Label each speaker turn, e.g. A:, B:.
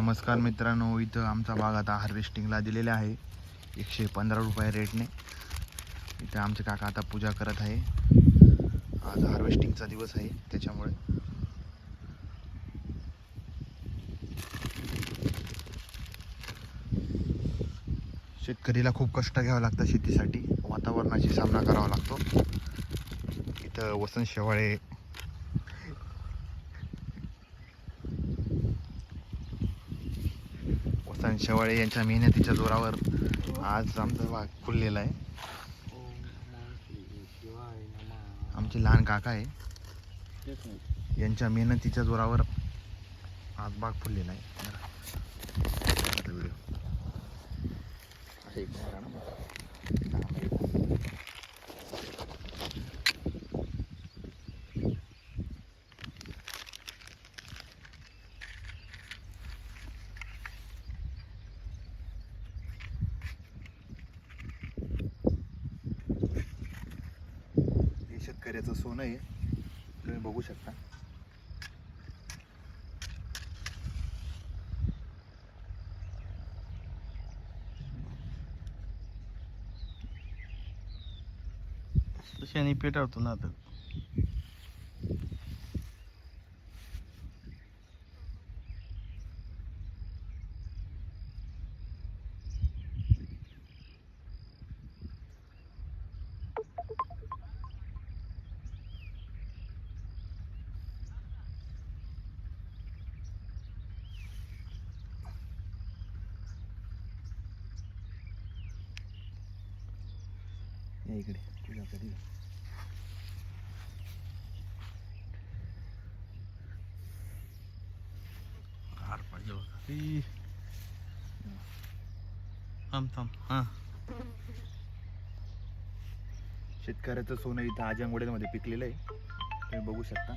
A: नमस्कार मित्रांनो इथं आमचा भाग आता हार्वेस्टिंगला दिलेला आहे. एकशे पंधरा रुपये रेटने इथं आमचे काका आता पूजा करत आहे. आज हार्वेस्टिंगचा दिवस आहे त्याच्यामुळे. शेतकरीला खूप कष्ट घ्यावं लागतं शेतीसाठी. वातावरणाशी सामना करावा लागतो. इथं वसंत शेवाळे वसंत शेवाळे यांच्या मेहनतीच्या जोरावर आज आमचा वाघ फुललेला आहे. आमचे लहान काका आहे. यांच्या मेहनतीच्या जोरावर आज बाग फुललेला आहे. व्हिडिओ असे इकडे करा ना मग. लांब आहे. हे सोनं आहे तुम्ही बघू शकता.
B: तशाने पेटावतो ना आता.
A: या इकडे.
B: थांब थांब. हां.
A: शेतकऱ्याचं सोनं इथं आजंगवड्यामध्ये पिकलेलं आहे. तुम्ही बघू शकता.